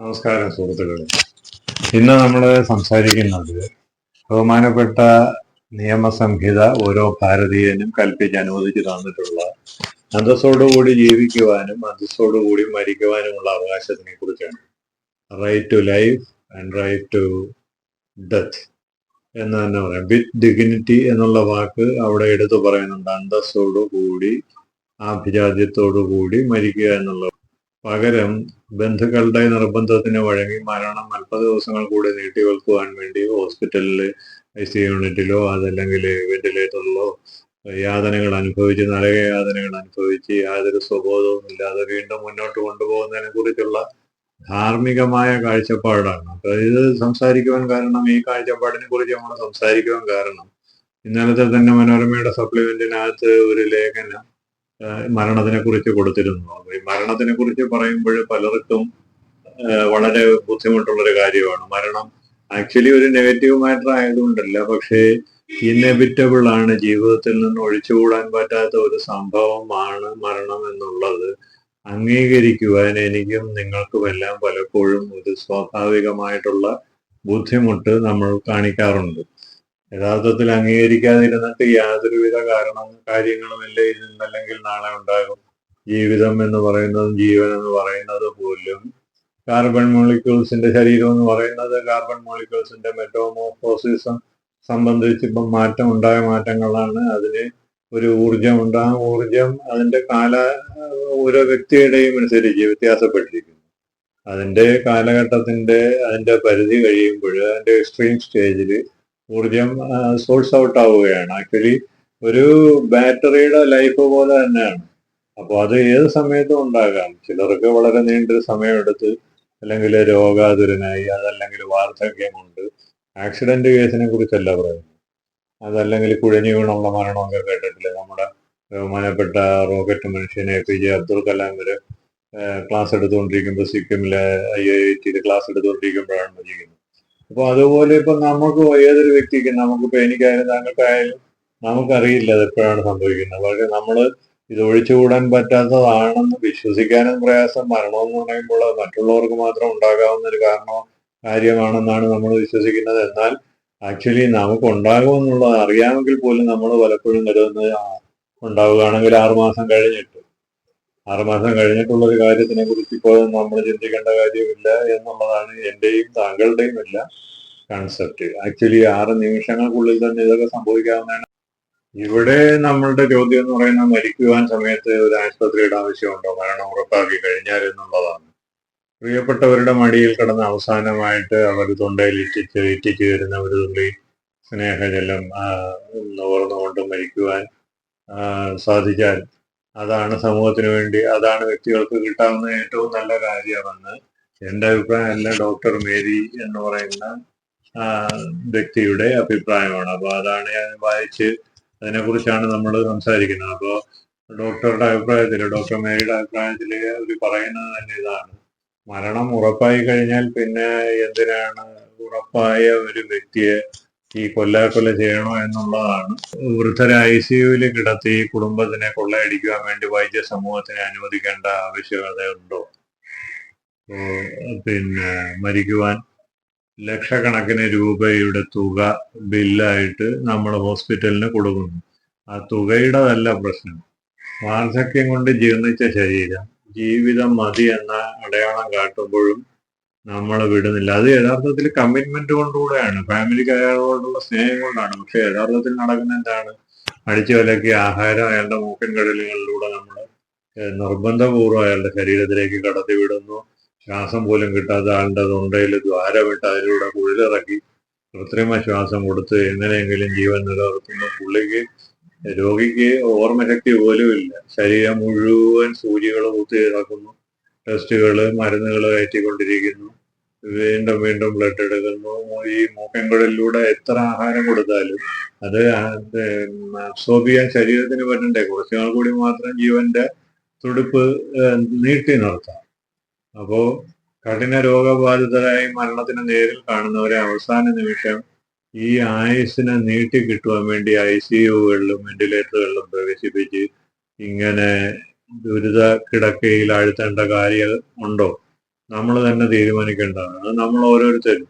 നമസ്കാരം സുഹൃത്തുക്കളെ. ഇന്ന് നമ്മൾ സംസാരിക്കുന്നത് ബഹുമാനപ്പെട്ട നിയമസംഹിത ഓരോ ഭാരതീയനും കൽപ്പിച്ച് അനുവദിച്ചു തന്നിട്ടുള്ള അന്തസ്സോടുകൂടി ജീവിക്കുവാനും അന്തസ്സോടുകൂടി മരിക്കുവാനുമുള്ള അവകാശത്തിനെ കുറിച്ചാണ്. Right to life and right to death എന്ന് തന്നെ പറയാം. വിത്ത് ഡിഗ്നിറ്റി എന്നുള്ള വാക്ക് അവിടെ എടുത്തു പറയുന്നുണ്ട്. അന്തസ്സോടുകൂടി ആഭിജാത്യത്തോടുകൂടി മരിക്കുക എന്നുള്ളത് പകരം ബന്ധുക്കളുടെ നിർബന്ധത്തിന് വഴങ്ങി മരണം അല്പ ദിവസങ്ങൾ കൂടി നീട്ടിവെക്കുവാൻ വേണ്ടി ഹോസ്പിറ്റലിൽ ഐ സി യൂണിറ്റിലോ അതല്ലെങ്കിൽ വെന്റിലേറ്ററിലോ യാതനകൾ അനുഭവിച്ച് നരക യാതനകൾ അനുഭവിച്ച് യാതൊരു സ്വബോധവും ഇല്ലാതെ വീണ്ടും മുന്നോട്ട് കൊണ്ടുപോകുന്നതിനെ കുറിച്ചുള്ള ധാർമ്മികമായ കാഴ്ചപ്പാടാണ്. അപ്പൊ ഇത് സംസാരിക്കുവാൻ കാരണം ഈ കാഴ്ചപ്പാടിനെ കുറിച്ച് നമ്മൾ സംസാരിക്കുവാൻ കാരണം ഇന്നലത്തെ തന്നെ മനോരമയുടെ സപ്ലിമെന്റിനകത്ത് ഒരു ലേഖനം മരണത്തിനെ കുറിച്ച് കൊടുത്തിരുന്നു. അപ്പൊ ഈ മരണത്തിനെ കുറിച്ച് പറയുമ്പോൾ പലർക്കും വളരെ ബുദ്ധിമുട്ടുള്ളൊരു കാര്യമാണ്. മരണം ആക്ച്വലി ഒരു നെഗറ്റീവ് മാറ്റർ ആയതുകൊണ്ടല്ല പക്ഷേ ഇന്നെബിറ്റബിൾ ആണ്. ജീവിതത്തിൽ നിന്ന് ഒഴിച്ചുകൂടാൻ പറ്റാത്ത ഒരു സംഭവമാണ് മരണം എന്നുള്ളത് അംഗീകരിക്കുവാൻ എനിക്കും നിങ്ങൾക്കുമെല്ലാം പലപ്പോഴും ഒരു സ്വാഭാവികമായിട്ടുള്ള ബുദ്ധിമുട്ട് നമ്മൾ കാണിക്കാറുണ്ട്. യഥാർത്ഥത്തിൽ അംഗീകരിക്കാതിരുന്നിട്ട് യാതൊരുവിധ കാരണം കാര്യങ്ങളുമില്ല ഇതിൽ നിന്നല്ലെങ്കിൽ നാളെ ഉണ്ടാകും. ജീവിതം എന്ന് പറയുന്നതും ജീവൻ എന്ന് പറയുന്നത് പോലും കാർബൺ മോളിക്യൂൾസിന്റെ ശരീരം എന്ന് പറയുന്നത് കാർബൺ മോളിക്യൂൾസിന്റെ മെറ്റോമോഫോസിസം സംബന്ധിച്ച് ഇപ്പം മാറ്റം ഉണ്ടായ മാറ്റങ്ങളാണ്. അതിന് ഒരു ഊർജം ഉണ്ട് ആ ഊർജം അതിന്റെ കാല ഓരോ വ്യക്തിയുടെയും അനുസരിച്ച് വ്യത്യാസപ്പെട്ടിരിക്കുന്നു. അതിന്റെ കാലഘട്ടത്തിന്റെ അതിന്റെ പരിധി കഴിയുമ്പോൾ അതിന്റെ എക്സ്ട്രീം സ്റ്റേജിൽ ഊർജം സോഴ്സ് ഔട്ട് ആവുകയാണ്. ആക്ച്വലി ഒരു ബാറ്ററിയുടെ ലൈഫ് പോലെ തന്നെയാണ്. അപ്പോൾ അത് ഏത് സമയത്തും ഉണ്ടാകാം. ചിലർക്ക് വളരെ നീണ്ടൊരു സമയമെടുത്ത് അല്ലെങ്കിൽ രോഗാതുരനായി അതല്ലെങ്കിൽ വാർദ്ധക്യം കൊണ്ട് ആക്സിഡന്റ് കേസിനെ കുറിച്ചല്ല പറയുന്നത്. അതല്ലെങ്കിൽ കുഴഞ്ഞു വീണുള്ള മരണമൊക്കെ കേട്ടിട്ടില്ലേ? നമ്മുടെ ബഹുമാനപ്പെട്ട റോക്കറ്റ് മനുഷ്യനെ പി ജെ അബ്ദുൽ കലാം വരെ ക്ലാസ് എടുത്തുകൊണ്ടിരിക്കുമ്പോൾ സിക്കിമിലെ ഐ ഐ ടിയിൽ ക്ലാസ് എടുത്തുകൊണ്ടിരിക്കുമ്പോഴാണ് മരിക്കുന്നത്. അപ്പൊ അതുപോലെ ഇപ്പൊ നമുക്ക് ഏതൊരു വ്യക്തിക്കും നമുക്കിപ്പോ എനിക്കായാലും താങ്കൾക്കായാലും നമുക്കറിയില്ല അത് എപ്പോഴാണ് സംഭവിക്കുന്നത്. പക്ഷെ നമ്മൾ ഇത് ഒഴിച്ചുകൂടാൻ പറ്റാത്തതാണെന്ന് വിശ്വസിക്കാനും പ്രയാസം മരണമെന്ന് പറയുമ്പോൾ അത് മറ്റുള്ളവർക്ക് മാത്രം ഉണ്ടാകാവുന്ന ഒരു കാരണമോ കാര്യമാണെന്നാണ് നമ്മൾ വിശ്വസിക്കുന്നത്. എന്നാൽ ആക്ച്വലി നമുക്ക് ഉണ്ടാകുമെന്നുള്ളത് അറിയാമെങ്കിൽ പോലും നമ്മൾ പലപ്പോഴും കരുതുന്നത് ഉണ്ടാവുകയാണെങ്കിൽ ആറുമാസം കഴിഞ്ഞിട്ട് ആറുമാസം കഴിഞ്ഞിട്ടുള്ള ഒരു കാര്യത്തിനെ കുറിച്ച് ഇപ്പോൾ നമ്മൾ ചിന്തിക്കേണ്ട കാര്യമില്ല എന്നുള്ളതാണ് എന്റെയും താങ്കളുടെയും എല്ലാം കൺസെപ്റ്റ് ആക്ച്വലി ആറ് നിമിഷങ്ങൾക്കുള്ളിൽ തന്നെ ഇതൊക്കെ സംഭവിക്കാവുന്നതാണ്. ഇവിടെ നമ്മളുടെ ചോദ്യം എന്ന് പറയുന്നത് മരിക്കുവാൻ സമയത്ത് ഒരു ആശുപത്രിയുടെ ആവശ്യമുണ്ടോ? മരണം ഉറപ്പാക്കി കഴിഞ്ഞാൽ എന്നുള്ളതാണ്. പ്രിയപ്പെട്ടവരുടെ മടിയിൽ കിടന്ന് അവസാനമായിട്ട് അവർ തൊണ്ടയിൽ ഇറ്റിച്ച് ഇറ്റിച്ച് വരുന്ന ഒരു തുള്ളി സ്നേഹജലം നുകർന്നുകൊണ്ട് മരിക്കുവാൻ സാധിച്ചാൽ അതാണ് സമൂഹത്തിന് വേണ്ടി അതാണ് വ്യക്തികൾക്ക് കിട്ടാവുന്ന ഏറ്റവും നല്ല കാര്യമെന്ന് എന്റെ അഭിപ്രായം. അല്ല ഡോക്ടർ മേരി എന്ന് പറയുന്ന വ്യക്തിയുടെ അഭിപ്രായമാണ്. അപ്പോൾ അതാണ് ഞാൻ വായിച്ച് അതിനെക്കുറിച്ചാണ് നമ്മൾ സംസാരിക്കുന്നത്. അപ്പോൾ ഡോക്ടറുടെ അഭിപ്രായത്തിൽ ഡോക്ടർ മേരിയുടെ അഭിപ്രായത്തിൽ അവർ പറയുന്നത് തന്നെ ഇതാണ്. മരണം ഉറപ്പായി കഴിഞ്ഞാൽ പിന്നെ എന്തിനാണ് ഉറപ്പായ ഒരു വ്യക്തിയെ ഈ കൊല്ലാക്കൊല ചെയ്യണോ എന്നുള്ളതാണ്. വൃദ്ധരെ ഐ സി യുവിൽ കിടത്തി കുടുംബത്തിനെ കൊള്ളയടിക്കുവാൻ വേണ്ടി വൈദ്യ സമൂഹത്തിനെ അനുവദിക്കേണ്ട ആവശ്യകതയുണ്ടോ? പിന്നെ മരിക്കുവാൻ ലക്ഷക്കണക്കിന് രൂപയുടെ തുക ബില്ലായിട്ട് നമ്മൾ ഹോസ്പിറ്റലിന് കൊടുക്കുന്നു. ആ തുകയുടെതല്ല പ്രശ്നം. വാർദ്ധക്യം കൊണ്ട് ജീർണിച്ച ശരീരം ജീവിതം മതി എന്ന അടയാളം കാട്ടുമ്പോഴും നമ്മൾ വിടുന്നില്ല. അത് യഥാർത്ഥത്തിൽ കമ്മിറ്റ്മെന്റ് കൊണ്ടുകൂടെയാണ്. ഫാമിലിക്ക് അയാളോടുള്ള സ്നേഹം കൊണ്ടാണ്. പക്ഷെ യഥാർത്ഥത്തിൽ നടക്കുന്ന എന്താണ്? അടിച്ചു വിലക്കി ആഹാരം അയാളുടെ മൂക്കൻ കടലുകളിലൂടെ നമ്മൾ നിർബന്ധപൂർവം അയാളുടെ ശരീരത്തിലേക്ക് കടത്തി വിടുന്നു ശ്വാസം പോലും കിട്ടാത്ത ആളുടെ തൊണ്ടയിൽ ദ്വാരമിട്ട് അതിലൂടെ കുഴിലിറക്കി കൃത്രിമ ശ്വാസം കൊടുത്ത് എങ്ങനെയെങ്കിലും ജീവൻ നിലനിർത്തുന്നു. പുള്ളിക്ക് രോഗിക്ക് ഓർമ്മശക്തി പോലും ഇല്ല ശരീരം മുഴുവൻ സൂചികൾ കുത്തി ഇറക്കുന്നു. ടെസ്റ്റുകൾ മരുന്നുകൾ കയറ്റിക്കൊണ്ടിരിക്കുന്നു. വീണ്ടും വീണ്ടും ബ്ലഡ് എടുക്കുന്നു. ഈ മൂക്കൻകുഴലിലൂടെ എത്ര ആഹാരം കൊടുത്താലും അത് അബ്സോർബ് ചെയ്യാൻ ശരീരത്തിന് പറ്റണ്ടേ? കുറച്ച് നാൾ കൂടി മാത്രം ജീവന്റെ തുടിപ്പ് നീട്ടി നിർത്താം. അപ്പോ കഠിന രോഗബാധിതരായി മരണത്തിന് നേരിൽ കാണുന്നവരെ അവസാന നിമിഷം ഈ ആയുസിനെ നീട്ടി കിട്ടുവാൻ വേണ്ടി ഐ സി യുകളിലും വെന്റിലേറ്ററുകളിലും പ്രവേശിപ്പിച്ച് ഇങ്ങനെ ദുരിത കിടക്കയിൽ ആഴ്ത്തേണ്ട കാര്യം ഉണ്ടോ? നമ്മൾ തന്നെ തീരുമാനിക്കേണ്ടതാണ്. അത് നമ്മൾ ഓരോരുത്തരും.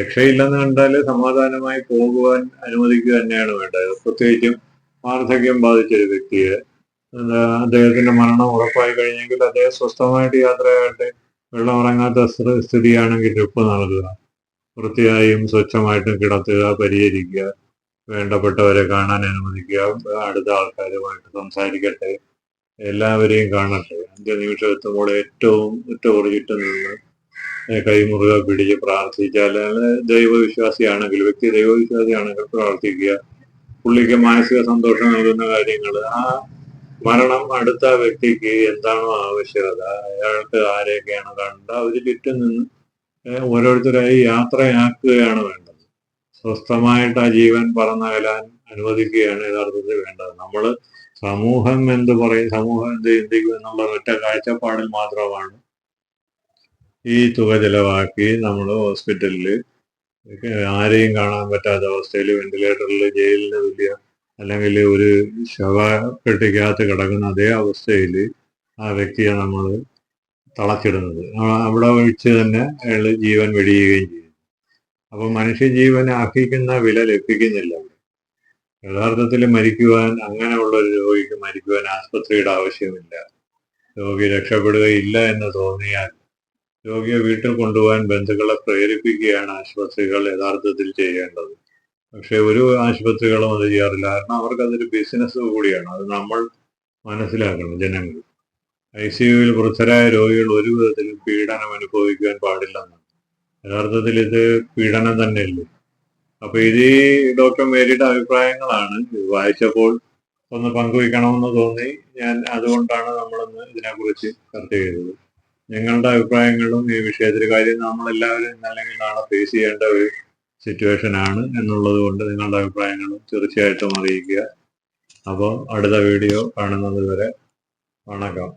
രക്ഷയില്ലെന്ന് കണ്ടാൽ സമാധാനമായി പോകുവാൻ അനുവദിക്കുക തന്നെയാണ് വേണ്ടത്. പ്രത്യേകിച്ചും വാർദ്ധക്യം ബാധിച്ച ഒരു വ്യക്തിയെ അദ്ദേഹത്തിന്റെ മരണം ഉറപ്പായി കഴിഞ്ഞെങ്കിൽ അദ്ദേഹം സ്വസ്ഥമായിട്ട് യാത്രയായിട്ട് വെള്ളം ഇറങ്ങാത്ത സ്ഥ- സ്ഥിതിയാണെങ്കിൽ ട്രിപ്പ് നൽകുക. വൃത്തിയായും സ്വച്ഛമായിട്ടും കിടത്തുക പരിഹരിക്കുക. വേണ്ടപ്പെട്ടവരെ കാണാൻ അനുവദിക്കുക. അടുത്ത ആൾക്കാരുമായിട്ട് സംസാരിക്കട്ടെ. എല്ലാവരെയും കാണട്ടെ. അന്ത്യനിമിഷം എത്തുമ്പോൾ ഏറ്റവും ഉറ്റകുറിച്ചിട്ട് നിന്ന് ഏ, കൈമുറുക പിടിച്ച് പ്രാർത്ഥിച്ചാൽ ദൈവവിശ്വാസിയാണെങ്കിൽ വ്യക്തി ദൈവവിശ്വാസിയാണെങ്കിൽ പ്രാർത്ഥിക്കുക. പുള്ളിക്ക് മാനസിക സന്തോഷം നൽകുന്ന കാര്യങ്ങൾ ആ മരണം അടുത്ത വ്യക്തിക്ക് എന്താണോ ആവശ്യകത അയാൾക്ക് ആരെയൊക്കെയാണ് കണ്ട അവർ ചുറ്റും നിന്ന് ഓരോരുത്തരായി യാത്രയാക്കുകയാണ് വേണ്ടത്. സ്വസ്ഥമായിട്ട് ആ ജീവൻ പറന്നകലാൻ അനുവദിക്കുകയാണ് യഥാർത്ഥത്തിൽ വേണ്ടത്. നമ്മൾ സമൂഹം എന്ത് പറയും? സമൂഹം എന്ത് ചിന്തിക്കും എന്നുള്ള ഒറ്റ കാഴ്ചപ്പാടിൽ മാത്രമാണ് ഈ തുക ചിലവാക്കി നമ്മൾ ഹോസ്പിറ്റലിൽ ആരെയും കാണാൻ പറ്റാത്ത അവസ്ഥയിൽ വെന്റിലേറ്ററിൽ ജയിലിന് തുല്യ അല്ലെങ്കിൽ ഒരു ശവപ്പെട്ടിക്കകത്ത് കിടക്കുന്ന അതേ അവസ്ഥയിൽ ആ വ്യക്തിയെ നമ്മൾ തളച്ചിടുന്നത്. അവിടെ വെച്ച് തന്നെ അയാൾ ജീവൻ വെടിയുകയും ചെയ്യും. അപ്പൊ മനുഷ്യജീവനെ അർഹിക്കുന്ന വില ലഭിക്കുന്നില്ല യഥാർത്ഥത്തിൽ മരിക്കുവാൻ അങ്ങനെയുള്ള ഒരു രോഗിക്ക് മരിക്കുവാൻ ആസ്പത്രിയുടെ ആവശ്യമില്ല. രോഗി രക്ഷപ്പെടുകയില്ല എന്ന് തോന്നിയാൽ രോഗിയെ വീട്ടിൽ കൊണ്ടുപോകാൻ ബന്ധുക്കളെ പ്രേരിപ്പിക്കുകയാണ് ആശുപത്രികൾ യഥാർത്ഥത്തിൽ ചെയ്യേണ്ടത്. പക്ഷെ ഒരു ആശുപത്രികളും അത് ചെയ്യാറില്ല. കാരണം അവർക്ക് അതൊരു ബിസിനസ് കൂടിയാണ്. അത് നമ്മൾ മനസ്സിലാക്കണം ജനങ്ങൾ. ഐ സി യുവിൽ വൃദ്ധരായ രോഗികൾ ഒരു വിധത്തിലും പീഡനം അനുഭവിക്കുവാൻ പാടില്ലെന്നാണ്. യഥാർത്ഥത്തിൽ ഇത് പീഡനം തന്നെയല്ലേ? അപ്പൊ ഇത് ഡോക്ടർ മേരിയുടെ അഭിപ്രായങ്ങളാണ്. വായിച്ചപ്പോൾ ഒന്ന് പങ്കുവയ്ക്കണമെന്ന് തോന്നി. ഞാൻ അതുകൊണ്ടാണ് നമ്മളൊന്ന് ഇതിനെക്കുറിച്ച് ചർച്ച ചെയ്തത്. ഞങ്ങളുടെ അഭിപ്രായങ്ങളും ഈ വിഷയത്തിൽ കാര്യം നമ്മളെല്ലാവരും അല്ലെങ്കിൽ നാളെ ഫേസ് ചെയ്യേണ്ട ഒരു സിറ്റുവേഷൻ ആണ് എന്നുള്ളത് കൊണ്ട് നിങ്ങളുടെ അഭിപ്രായങ്ങളും തീർച്ചയായിട്ടും അറിയിക്കുക. അപ്പോൾ അടുത്ത വീഡിയോ കാണുന്നത് വരെ വണക്കം.